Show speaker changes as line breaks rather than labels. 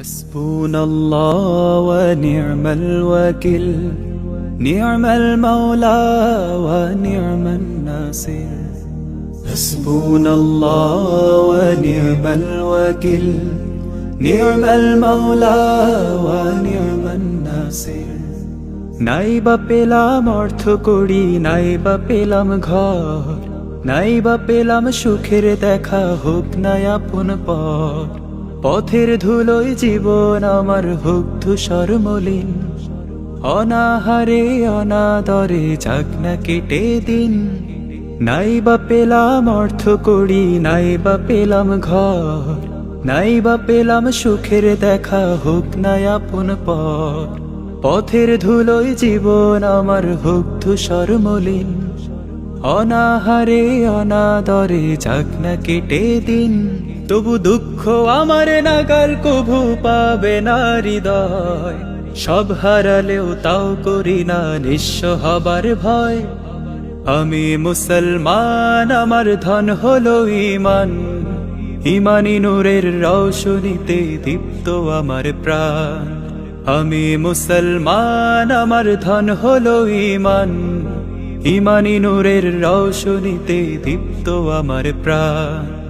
حسبنا الله ونعم الوكيل نعم المولى ونعم الناصر حسبنا الله ونعم الوكيل نعم المولى ونعم الناصر নাই বা পেলাম অর্থ করি নাই বা পেলাম ঘর নাই বা পেলাম সুখের দেখা হোক না আপন পর পথের ধুলোয় জীবন আমার হোক ধূসর অনাহারে, অনাদরে যাক না কেটে দিন। নাই বা পেলাম অর্থ করি নাই বা পেলাম ঘর। নাই বা পেলাম সুখের দেখা, হোক না আপন পর পথের ধুলোয় জীবন আমার হোক ধূসর অনাহারে, অনাদরে যাক না কেটে দিন। তবু দুঃখ আমার নাগাল কভু পাবে না হৃদয়। সব হারালেও তাও করি না নিঃস্ব হবার ভয়। আমি মুসলমান, আমার ধন হলো ইমান ইমানি নূরের রৌশনীতে দীপ্ত আমার প্রাণ। আমি মুসলমান, আমার ধন হলো ইমান ইমানি নূরের রৌশনীতে দীপ্ত আমার প্রাণ।